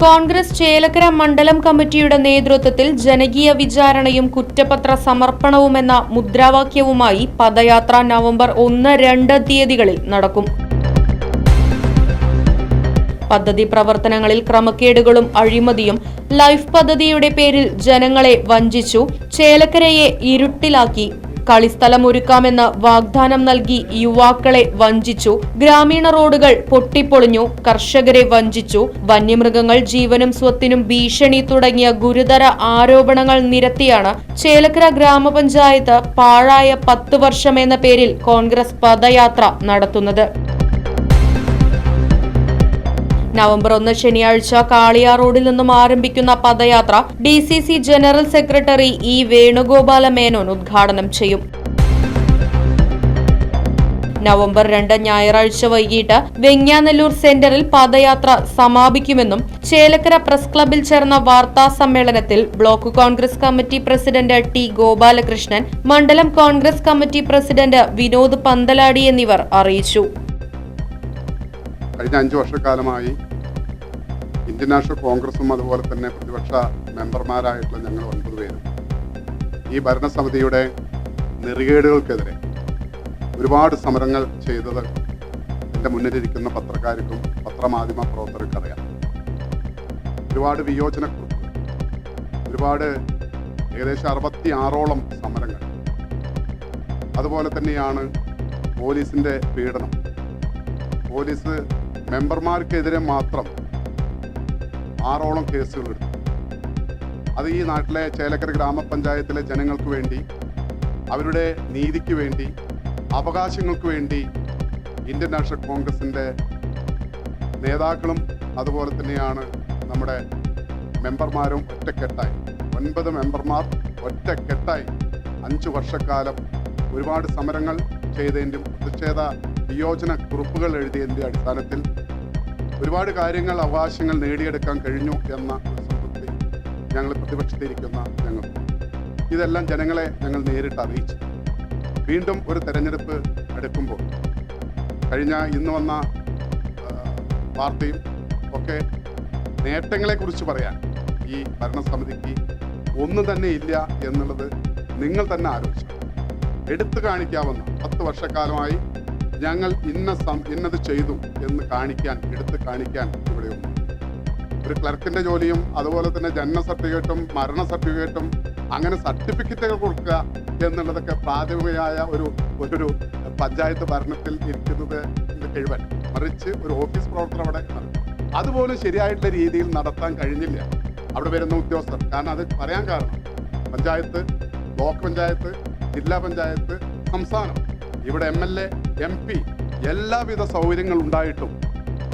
Congress Chelakkara മണ്ഡലം കമ്മിറ്റിയുടെ നേതൃത്വത്തിൽ ജനകീയ വിചാരണയും കുറ്റപത്ര സമർപ്പണവുമെന്ന മുദ്രാവാക്യവുമായി പദയാത്ര നവംബർ ഒന്ന് രണ്ട് തീയതികളിൽ നടക്കും. പദ്ധതി പ്രവർത്തനങ്ങളിൽ ക്രമക്കേടുകളും അഴിമതിയും ലൈഫ് പദ്ധതിയുടെ പേരിൽ ജനങ്ങളെ വഞ്ചിച്ചു. ചേലക്കരയെ ഇരുട്ടിലാക്കി കളിസ്ഥലം ഒരുക്കാമെന്ന് വാഗ്ദാനം നൽകി യുവാക്കളെ വഞ്ചിച്ചു. ഗ്രാമീണ റോഡുകൾ പൊട്ടിപ്പൊളിഞ്ഞു. കർഷകരെ വഞ്ചിച്ചു. വന്യമൃഗങ്ങൾ ജീവനും സ്വത്തിനും ഭീഷണി തുടങ്ങിയ ഗുരുതര ആരോപണങ്ങൾ നിരത്തിയാണ് ചേലക്കര ഗ്രാമപഞ്ചായത്ത് പാഴായ പത്ത് വർഷം എന്ന പേരിൽ കോൺഗ്രസ് പദയാത്ര നടത്തുന്നത്. നവംബർ ഒന്ന് ശനിയാഴ്ച കാളിയാർ റോഡിൽ നിന്നും ആരംഭിക്കുന്ന പദയാത്ര D general secretary E Venugopala Menon ഉദ്ഘാടനം ചെയ്യും. നവംബർ രണ്ട് ഞായറാഴ്ച വൈകിട്ട് വെങ്ങാനല്ലൂർ സെന്ററിൽ പദയാത്ര സമാപിക്കുമെന്നും ചേലക്കര പ്രസ് ക്ലബിൽ ചേർന്ന വാർത്താ സമ്മേളനത്തിൽ block Congress committee president T Gopalakrishnan മണ്ഡലം കോൺഗ്രസ് കമ്മിറ്റി പ്രസിഡന്റ് വിനോദ് പന്തലാടി എന്നിവർ അറിയിച്ചു. കഴിഞ്ഞ അഞ്ച് വർഷക്കാലമായി ഇന്ത്യൻ നാഷണൽ കോൺഗ്രസും അതുപോലെ തന്നെ പ്രതിപക്ഷ മെമ്പർമാരായിട്ടുള്ള ഞങ്ങൾ ഒൻപത് പേരും. ഈ ഭരണസമിതിയുടെ നെറികേടുകൾക്കെതിരെ ഒരുപാട് സമരങ്ങൾ ചെയ്തത് എന്റെ മുന്നിലിരിക്കുന്ന പത്രക്കാർക്കും പത്രമാധ്യമ പ്രവർത്തകർക്കും അറിയാം. ഒരുപാട് വിയോജനക്കുറിപ്പ് ഒരുപാട് ഏകദേശം അറുപത്തി ആറോളം സമരങ്ങൾ. അതുപോലെ തന്നെയാണ് പോലീസിന്റെ പീഡനം. പോലീസ് മെമ്പർമാർക്കെതിരെ മാത്രം ആറോളം കേസുകൾ എടുത്തു. അത് ഈ നാട്ടിലെ ചേലക്കര ഗ്രാമപഞ്ചായത്തിലെ ജനങ്ങൾക്ക് വേണ്ടി അവരുടെ നീതിക്ക് വേണ്ടി അവകാശങ്ങൾക്ക് വേണ്ടി ഇന്ത്യൻ നാഷണൽ കോൺഗ്രസിന്റെ നേതാക്കളും അതുപോലെ തന്നെയാണ് നമ്മുടെ മെമ്പർമാരും ഒറ്റക്കെട്ടായി. ഒൻപത് മെമ്പർമാർ ഒറ്റക്കെട്ടായി. അഞ്ച് വർഷക്കാലം ഒരുപാട് സമരങ്ങൾ ചെയ്തതിന്റെയും പ്രതിഷേധ വിയോജന കുറിപ്പുകൾ എഴുതിയതിന്റെ അടിസ്ഥാനത്തിൽ ഒരുപാട് കാര്യങ്ങൾ അവകാശങ്ങൾ നേടിയെടുക്കാൻ കഴിഞ്ഞു എന്ന സംതൃപ്തി ഞങ്ങൾ പ്രതിപക്ഷത്തിരിക്കുന്ന ഞങ്ങൾ ഇതെല്ലാം ജനങ്ങളെ ഞങ്ങൾ നേരിട്ട് അറിയിച്ചു. വീണ്ടും ഒരു തെരഞ്ഞെടുപ്പ് എടുക്കുമ്പോൾ കഴിഞ്ഞ ഇന്ന് വന്ന പാർട്ടിയും ഒക്കെ നേട്ടങ്ങളെക്കുറിച്ച് പറയാൻ ഈ ഭരണസമിതിക്ക് ഒന്നും തന്നെ ഇല്ല എന്നുള്ളത് നിങ്ങൾ തന്നെ ആലോചിച്ചു എടുത്തു കാണിക്കാവുന്ന പത്ത് വർഷക്കാലമായി ഞങ്ങൾ ഇന്ന സം ഇന്നത് ചെയ്തു എന്ന് കാണിക്കാൻ എടുത്ത് കാണിക്കാൻ ഇവിടെയുണ്ട് ഒരു ക്ലർക്കിന്റെ ജോലിയും അതുപോലെ തന്നെ ജനന സർട്ടിഫിക്കറ്റും മരണ സർട്ടിഫിക്കറ്റും അങ്ങനെ സർട്ടിഫിക്കറ്റുകൾ കൊടുക്കുക എന്നുള്ളതൊക്കെ പ്രാഥമികമായ ഒരു ഒരു പഞ്ചായത്ത് ഭരണത്തിൽ ഇരിക്കുന്നത് കഴിവൻ മറിച്ച് ഒരു ഓഫീസ് പ്രവർത്തനം അവിടെ. അതുപോലും ശരിയായിട്ടുള്ള രീതിയിൽ നടത്താൻ കഴിഞ്ഞില്ല. അവിടെ വരുന്ന ഉദ്യോഗസ്ഥർ. കാരണം അത് പറയാൻ കാരണം പഞ്ചായത്ത് ബ്ലോക്ക് പഞ്ചായത്ത് ജില്ലാ പഞ്ചായത്ത് സംസ്ഥാനം. ഇവിടെ M L A M P എല്ലാവിധ സൗകര്യങ്ങൾ ഉണ്ടായിട്ടും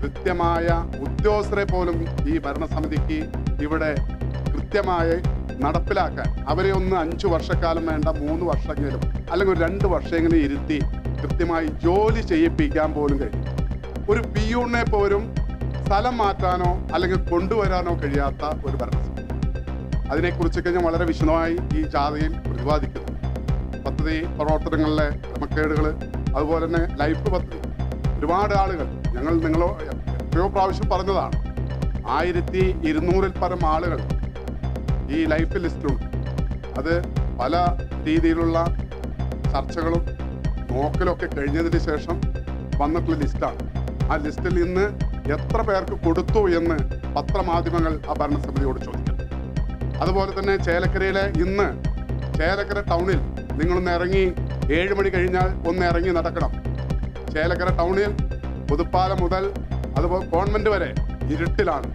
കൃത്യമായ ഉദ്യോഗസ്ഥരെ പോലും ഈ ഭരണസമിതിക്ക് ഇവിടെ കൃത്യമായി നടപ്പിലാക്കാൻ. അവരെ ഒന്ന് അഞ്ചു വർഷക്കാലം വേണ്ട മൂന്ന് വർഷമെങ്കിലും അല്ലെങ്കിൽ ഒരു രണ്ട് വർഷമെങ്കിലും ഇരുത്തി കൃത്യമായി ജോലി ചെയ്യിപ്പിക്കാൻ പോലും കഴിയും. ഒരു പിയൂണിനെ പോലും സ്ഥലം മാറ്റാനോ അല്ലെങ്കിൽ കൊണ്ടുവരാനോ കഴിയാത്ത ഒരു ഭരണസമിതി. അതിനെക്കുറിച്ചൊക്കെ ഞാൻ വളരെ വിശദമായി ഈ ജാഥയിൽ പ്രതിപാദിക്കുന്നു. പദ്ധതി പ്രവർത്തനങ്ങളിലെ ക്രമക്കേടുകൾ അതുപോലെ തന്നെ ലൈഫ് പദ്ധതി. ഒരുപാട് ആളുകൾ ഞങ്ങൾ നിങ്ങളോ എത്രയോ പ്രാവശ്യം പറഞ്ഞതാണ്. ആയിരത്തി ഇരുന്നൂറിൽ പരം ആളുകൾ ഈ ലൈഫ് ലിസ്റ്റിലുണ്ട്. അത് പല രീതിയിലുള്ള ചർച്ചകളും നോക്കലൊക്കെ കഴിഞ്ഞതിന് ശേഷം വന്നിട്ടുള്ള ലിസ്റ്റാണ്. ആ ലിസ്റ്റിൽ ഇന്ന് എത്ര പേർക്ക് കൊടുത്തു എന്ന് പത്രമാധ്യമങ്ങൾ ആ ഭരണസമിതിയോട് ചോദിക്കുന്നു. അതുപോലെ തന്നെ ചേലക്കരയിലെ ഇന്ന് ചേലക്കര ടൗണിൽ നിങ്ങളൊന്ന് ഇറങ്ങി ഏഴ് മണി കഴിഞ്ഞാൽ ഒന്ന് ഇറങ്ങി നടക്കണം. ചേലക്കര ടൗണിൽ പുതുപ്പാലം മുതൽ അതുപോലെ ഗവൺമെന്റ് വരെ ഇരുട്ടിലാണ്.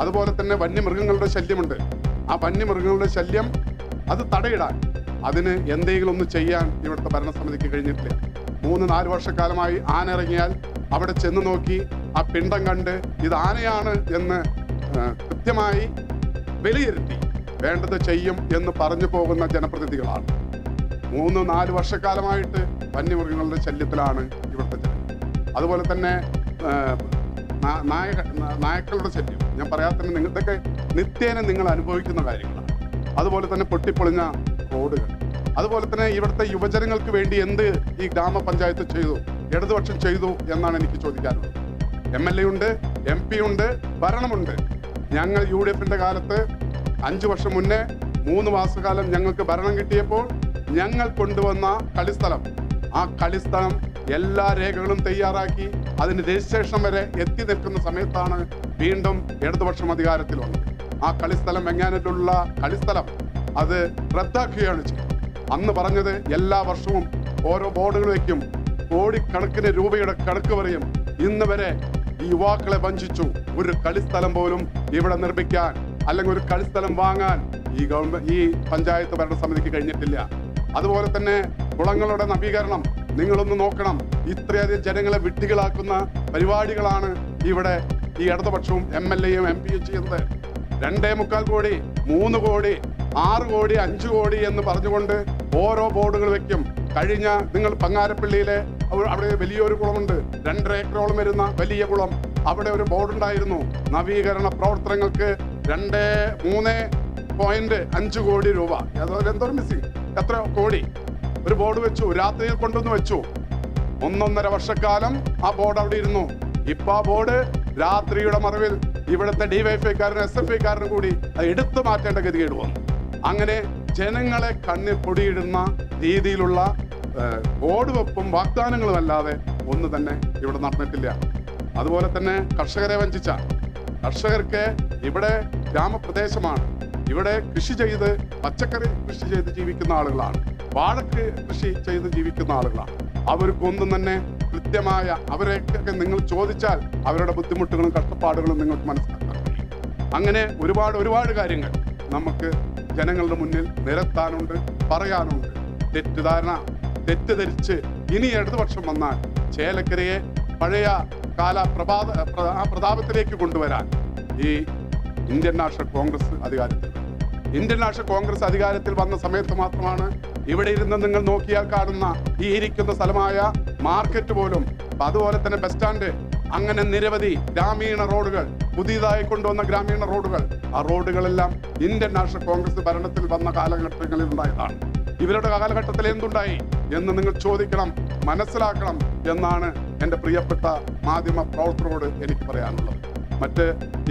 അതുപോലെ തന്നെ വന്യമൃഗങ്ങളുടെ ശല്യമുണ്ട്. ആ വന്യമൃഗങ്ങളുടെ ശല്യം അത് തടയിടാൻ അതിന് എന്തെങ്കിലും ഒന്ന് ചെയ്യാൻ ഇവിടുത്തെ ഭരണസമിതിക്ക് കഴിഞ്ഞിട്ടില്ല. മൂന്ന് നാല് വർഷക്കാലമായി ആന ഇറങ്ങിയാൽ അവിടെ ചെന്ന് നോക്കി ആ പിണ്ടം കണ്ട് ഇത് ആനയാണ് എന്ന് കൃത്യമായി വിലയിരുത്തി വേണ്ടത് ചെയ്യും എന്ന് പറഞ്ഞു പോകുന്ന ജനപ്രതിനിധികളാണ്. മൂന്ന് നാല് വർഷക്കാലമായിട്ട് വന്യമൃഗങ്ങളുടെ ശല്യത്തിലാണ് ഇവിടുത്തെ ജനം. അതുപോലെ തന്നെ നായ നാ- ശല്യം. ഞാൻ പറയാത്ത തന്നെ നിങ്ങൾ നിത്യേന നിങ്ങൾ അനുഭവിക്കുന്ന കാര്യങ്ങളാണ്. അതുപോലെ തന്നെ പൊട്ടിപ്പൊളിഞ്ഞ റോഡുകൾ. അതുപോലെ തന്നെ ഇവിടുത്തെ യുവജനങ്ങൾക്ക് വേണ്ടി എന്ത് ഈ ഗ്രാമപഞ്ചായത്ത് ചെയ്തു ഇടതുപക്ഷം ചെയ്തു എന്നാണ് എനിക്ക് ചോദിക്കാനുള്ളത്. എം എൽ എ ഉണ്ട് എം പി ഉണ്ട് ഭരണമുണ്ട്. ഞങ്ങൾ യു ഡി എഫിന്റെ കാലത്ത് അഞ്ചു വർഷം മുന്നേ മൂന്ന് മാസക്കാലം ഞങ്ങൾക്ക് ഭരണം കിട്ടിയപ്പോൾ ഞങ്ങൾ കൊണ്ടുവന്ന കളിസ്ഥലം. ആ കളിസ്ഥലം എല്ലാ രേഖകളും തയ്യാറാക്കി അതിന് രജിസ്ട്രേഷൻ വരെ എത്തി നിൽക്കുന്ന സമയത്താണ് വീണ്ടും ഇടതുപക്ഷം അധികാരത്തിൽ വന്നത് ആ കളിസ്ഥലം വെങ്ങാനത്തിലുള്ള കളിസ്ഥലം അത് റദ്ദാക്കുകയാണ് അന്ന് പറഞ്ഞത് എല്ലാ വർഷവും ഓരോ ബോർഡുകൾ വയ്ക്കും. കോടിക്കണക്കിന് രൂപയുടെ കണക്ക് പറയും. ഇന്ന് വരെ ഈ യുവാക്കളെ വഞ്ചിച്ചു. ഒരു കളിസ്ഥലം പോലും ഇവിടെ നിർമ്മിക്കാൻ അല്ലെങ്കിൽ ഒരു കളിസ്ഥലം വാങ്ങാൻ ഈ ഗവൺമെന്റ് ഈ പഞ്ചായത്ത് ഭരണസമിതിക്ക് കഴിഞ്ഞിട്ടില്ല. അതുപോലെ തന്നെ കുളങ്ങളുടെ നവീകരണം നിങ്ങളൊന്ന് നോക്കണം. ഇത്രയധികം ജനങ്ങളെ വിട്ടുകളാക്കുന്ന പരിപാടികളാണ് ഇവിടെ ഈ ഇടതുപക്ഷവും എം എൽ എയും എം പിയും ചെയ്യുന്നത് രണ്ടേ മുക്കാൽ കോടി മൂന്ന് കോടി ആറ് കോടി അഞ്ച് കോടി എന്ന് പറഞ്ഞുകൊണ്ട് ഓരോ ബോർഡുകൾ വെക്കും. കഴിഞ്ഞ നിങ്ങൾ പങ്ങാരപ്പള്ളിയിലെ അവിടെ വലിയൊരു കുളമുണ്ട്. രണ്ടര ഏക്കറോളം വരുന്ന വലിയ കുളം. അവിടെ ഒരു ബോർഡ് ഉണ്ടായിരുന്നു നവീകരണ പ്രവർത്തനങ്ങൾക്ക് രണ്ട് മൂന്ന് പോയിന്റ് അഞ്ച് കോടി രൂപ. അതുപോലെ എന്തോ മിസ്സിങ് എത്ര കോടി ഒരു ബോർഡ് വെച്ചു രാത്രിയിൽ കൊണ്ടുവന്ന് വെച്ചു. ഒന്നൊന്നര വർഷക്കാലം ആ ബോർഡ് അവിടെ ഇരുന്നു. ഇപ്പൊ ആ ബോർഡ് രാത്രിയുടെ മറവിൽ ഇവിടുത്തെ ഡിവൈഫൈക്കാരനും എസ് എഫ് ഐക്കാരനും കൂടി എടുത്തു മാറ്റേണ്ട ഗതികേട് വന്നു. അങ്ങനെ ജനങ്ങളെ കണ്ണിൽ പൊടിയിടുന്ന രീതിയിലുള്ള ബോർഡ് വെപ്പും വാഗ്ദാനങ്ങളും അല്ലാതെ ഒന്ന് തന്നെ ഇവിടെ നടന്നിട്ടില്ല. അതുപോലെ തന്നെ കർഷകരെ വഞ്ചിച്ച കർഷകർക്ക് ഇവിടെ ഗ്രാമപ്രദേശമാണ്. ഇവിടെ കൃഷി ചെയ്ത് പച്ചക്കറി കൃഷി ചെയ്ത് ജീവിക്കുന്ന ആളുകളാണ്. വാഴക്ക് കൃഷി ചെയ്ത് ജീവിക്കുന്ന ആളുകളാണ്. അവർക്കൊന്നും തന്നെ കൃത്യമായ അവരെയൊക്കെ നിങ്ങൾ ചോദിച്ചാൽ അവരുടെ ബുദ്ധിമുട്ടുകളും കഷ്ടപ്പാടുകളും നിങ്ങൾക്ക് മനസ്സിലാക്കാൻ കഴിയും. അങ്ങനെ ഒരുപാട് ഒരുപാട് കാര്യങ്ങൾ നമുക്ക് ജനങ്ങളുടെ മുന്നിൽ നിരത്താനുണ്ട് പറയാനുണ്ട്. തെറ്റിദ്ധാരണ തെറ്റിദ്ധരിച്ച് ഇനി ഇടതുപക്ഷം വന്നാൽ ചേലക്കരയെ പഴയ കാല പ്രഭാത പ്ര- പ്രതാപത്തിലേക്ക് കൊണ്ടുവരാൻ ഈ ഇന്ത്യൻ നാഷണൽ കോൺഗ്രസ് അധികാരത്തിൽ. ഇന്ത്യൻ നാഷണൽ കോൺഗ്രസ് അധികാരത്തിൽ വന്ന സമയത്ത് മാത്രമാണ് ഇവിടെ ഇരുന്ന് നിങ്ങൾ നോക്കിയാൽ കാണുന്ന ഈ ഇരിക്കുന്ന സ്ഥലമായ മാർക്കറ്റ് പോലും അതുപോലെ തന്നെ ബസ് സ്റ്റാൻഡ് അങ്ങനെ നിരവധി ഗ്രാമീണ റോഡുകൾ പുതിയതായി കൊണ്ടുവന്ന ഗ്രാമീണ റോഡുകൾ. ആ റോഡുകളെല്ലാം ഇന്ത്യൻ നാഷണൽ കോൺഗ്രസ് ഭരണത്തിൽ വന്ന കാലഘട്ടങ്ങളിൽ ഉണ്ടായതാണ്. ഇവരുടെ കാലഘട്ടത്തിൽ എന്തുണ്ടായി എന്ന് നിങ്ങൾ ചോദിക്കണം മനസ്സിലാക്കണം എന്നാണ് എന്റെ പ്രിയപ്പെട്ട മാധ്യമ പ്രവർത്തകരോട് എനിക്ക് പറയാനുള്ളത്. മറ്റ്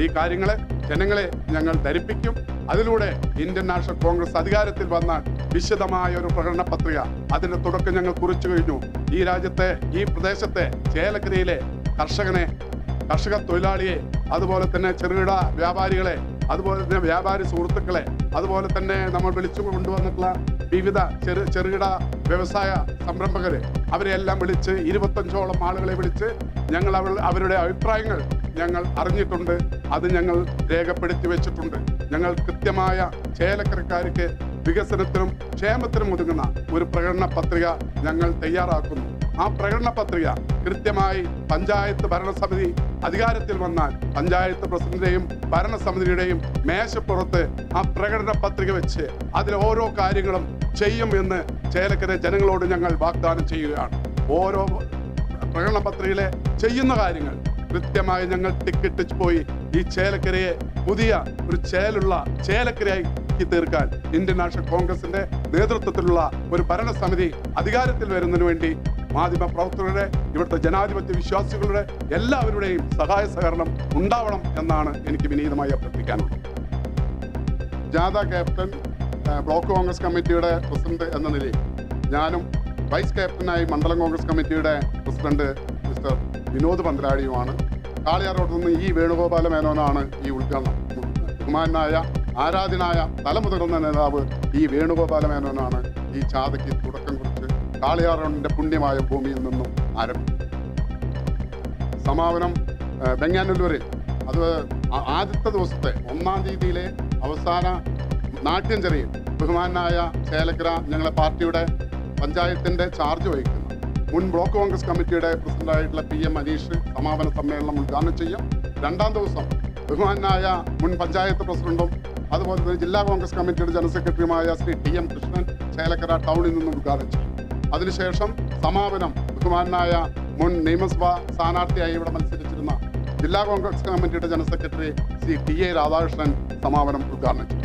ഈ കാര്യങ്ങളെ ജനങ്ങളെ ഞങ്ങൾ ധരിപ്പിക്കും. അതിലൂടെ ഇന്ത്യൻ നാഷണൽ കോൺഗ്രസ് അധികാരത്തിൽ വന്ന വിശദമായ ഒരു പ്രകടന പത്രിക അതിന്റെ തുടക്കം ഞങ്ങൾ കുറിച്ചു കഴിഞ്ഞു. ഈ രാജ്യത്തെ ഈ പ്രദേശത്തെ ചേലക്കരയിലെ കർഷകനെ കർഷക തൊഴിലാളിയെ അതുപോലെ തന്നെ ചെറുകിട വ്യാപാരികളെ അതുപോലെ തന്നെ വ്യാപാരി സുഹൃത്തുക്കളെ അതുപോലെ തന്നെ നമ്മൾ വിളിച്ചു കൊണ്ടുവന്നിട്ടുള്ള വിവിധ ചെറു ചെറുകിട വ്യവസായ സംരംഭകരെ അവരെ എല്ലാം വിളിച്ച് ഇരുപത്തഞ്ചോളം ആളുകളെ വിളിച്ച് ഞങ്ങൾ അവർ അവരുടെ അഭിപ്രായങ്ങൾ ഞങ്ങൾ അറിഞ്ഞിട്ടുണ്ട്. അത് ഞങ്ങൾ രേഖപ്പെടുത്തി വെച്ചിട്ടുണ്ട്. ഞങ്ങൾ കൃത്യമായ ചേലക്കരക്കാർക്ക് വികസനത്തിനും ക്ഷേമത്തിനും ഒതുങ്ങുന്ന ഒരു പ്രകടന പത്രിക ഞങ്ങൾ തയ്യാറാക്കുന്നു. ആ പ്രകടന പത്രിക കൃത്യമായി പഞ്ചായത്ത് ഭരണസമിതി അധികാരത്തിൽ വന്നാൽ പഞ്ചായത്ത് പ്രസിഡന്റിന്റെയും ഭരണസമിതിയുടെയും മേശപ്പുറത്ത് ആ പ്രകടന പത്രിക വെച്ച് അതിൽ ഓരോ കാര്യങ്ങളും ചെയ്യും എന്ന് ചേലക്കരെ ജനങ്ങളോട് ഞങ്ങൾ വാഗ്ദാനം ചെയ്യുകയാണ്. ഓരോ പ്രകടന പത്രികയിലെ ചെയ്യുന്ന കാര്യങ്ങൾ കൃത്യമായി ഞങ്ങൾ ടിക്കറ്റ് പോയി ഈ ചേലക്കരയെ പുതിയ ഒരു ചേലുള്ള ചേലക്കരയാക്കി തീർക്കാൻ ഇന്ത്യൻ നാഷണൽ കോൺഗ്രസിന്റെ നേതൃത്വത്തിലുള്ള ഒരു ഭരണസമിതി അധികാരത്തിൽ വരുന്നതിന് വേണ്ടി മാധ്യമ പ്രവർത്തകരുടെ ഇവിടുത്തെ ജനാധിപത്യ വിശ്വാസികളുടെ എല്ലാവരുടെയും സഹായ സഹകരണം ഉണ്ടാവണം എന്നാണ് എനിക്ക് വിനീതമായി അഭ്യർത്ഥിക്കാനുള്ളത്. ജാഥ ക്യാപ്റ്റൻ ബ്ലോക്ക് കോൺഗ്രസ് കമ്മിറ്റിയുടെ പ്രസിഡന്റ് എന്ന നിലയിൽ ഞാനും വൈസ് ക്യാപ്റ്റനായി മണ്ഡലം കോൺഗ്രസ് കമ്മിറ്റിയുടെ പ്രസിഡന്റ് മിസ്റ്റർ വിനോദ് പന്തലാടിയുമാണ്. കാളിയാർ റോഡിൽ നിന്ന് ഈ വേണുഗോപാല മേനോനാണ് ഈ ഉദ്ഘാടനം. ബഹുമാനായ ആരാധനായ തലമുതിർന്ന നേതാവ് ഈ വേണുഗോപാല മേനോനാണ് ഈ ചാതയ്ക്ക് തുടക്കം കാളിയാർ പുണ്യമായ ഭൂമിയിൽ നിന്നും ആരംഭിക്കും സമാപനം വെങ്ങാനല്ലൂരിൽ അത് ആദ്യത്തെ ദിവസത്തെ ഒന്നാം തീയതിയിലെ അവസാന നാട്യം ചെറിയ ബഹുമാനായ ചേലക്കര ഞങ്ങളെ പാർട്ടിയുടെ പഞ്ചായത്തിന്റെ ചാർജ് വഹിക്കുന്നു. മുൻ ബ്ലോക്ക് കോൺഗ്രസ് കമ്മിറ്റിയുടെ പ്രസിഡന്റായിട്ടുള്ള പി എം അനീഷ് സമാപന സമ്മേളനം ഉദ്ഘാടനം ചെയ്യും. രണ്ടാം ദിവസം ബഹുമാനായ മുൻ പഞ്ചായത്ത് പ്രസിഡന്റും അതുപോലെ തന്നെ ജില്ലാ കോൺഗ്രസ് കമ്മിറ്റിയുടെ ജനറൽ സെക്രട്ടറിയുമായ ശ്രീ ടി എം കൃഷ്ണൻ ചേലക്കര ടൗണിൽ നിന്നും ഉദ്ഘാടനം ചെയ്യും. അതിനുശേഷം സമാപനം ബഹുമാനായ മുൻ നിയമസഭാ സ്ഥാനാർത്ഥിയായി ഇവിടെ മത്സരിച്ചിരുന്ന ജില്ലാ കോൺഗ്രസ് കമ്മിറ്റിയുടെ general secretary Shri T A Radhakrishnan സമാപനം ഉദ്ഘാടനം ചെയ്യും